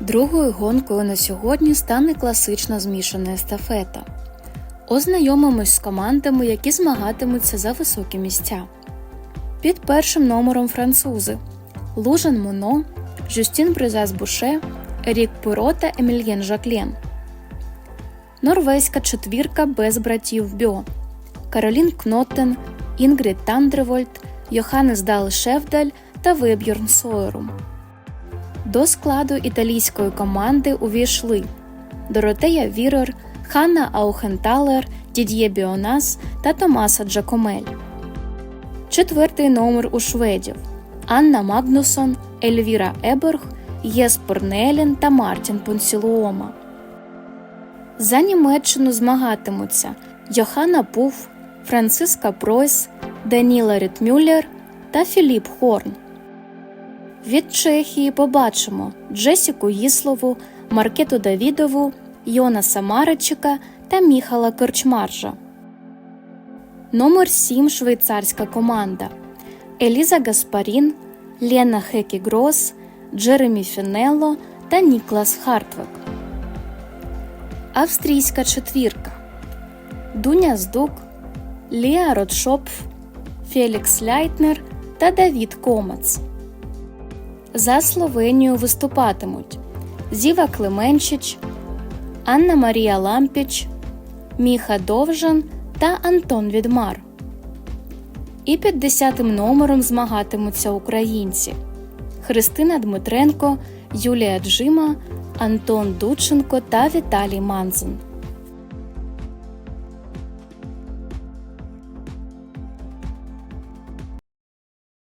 Другою гонкою на сьогодні стане класична змішана естафета. Ознайомимось з командами, які змагатимуться за високі місця. Під першим номером французи Лужан Моно, Жюстін Бризас Буше, Ерік Пиро та Емільєн Жаклєн. Норвезька четвірка без братів Бьо Каролін Кнотен, Інгрід Тандревольд, Йоханнес Дал Шефдаль та Веб'йорн Сойерум. До складу італійської команди увійшли Доротея Вірер, Ханна Аухенталер, Дід'є Біонас та Томаса Джакомель. Четвертий номер у шведів Анна Магнусон, Ельвіра Еберг, Єспер Нелін та Мартін Понсілуома. За Німеччину змагатимуться Йоханна Пуф, Франциска Пройс, Даніла Рітмюллер та Філіп Хорн. Від Чехії побачимо Джесіку Їслову, Маркету Давідову, Йонаса Маричика та Міхала Корчмаржа. Номер 7 швейцарська команда Еліза Гаспарін, Лена Хекі Грос, Джеремі Фінелло та Ніклас Хартвек. Австрійська четвірка Дуня Здук, Ліа Ротшопф, Фелікс Ляйтнер та Давід Комац. За Словенію виступатимуть Зіва Клименчич, Анна Марія Лампіч, Міха Довжан та Антон Відмар. І під десятим номером змагатимуться українці Христина Дмитренко, Юлія Джима, Антон Дученко та Віталій Манзин.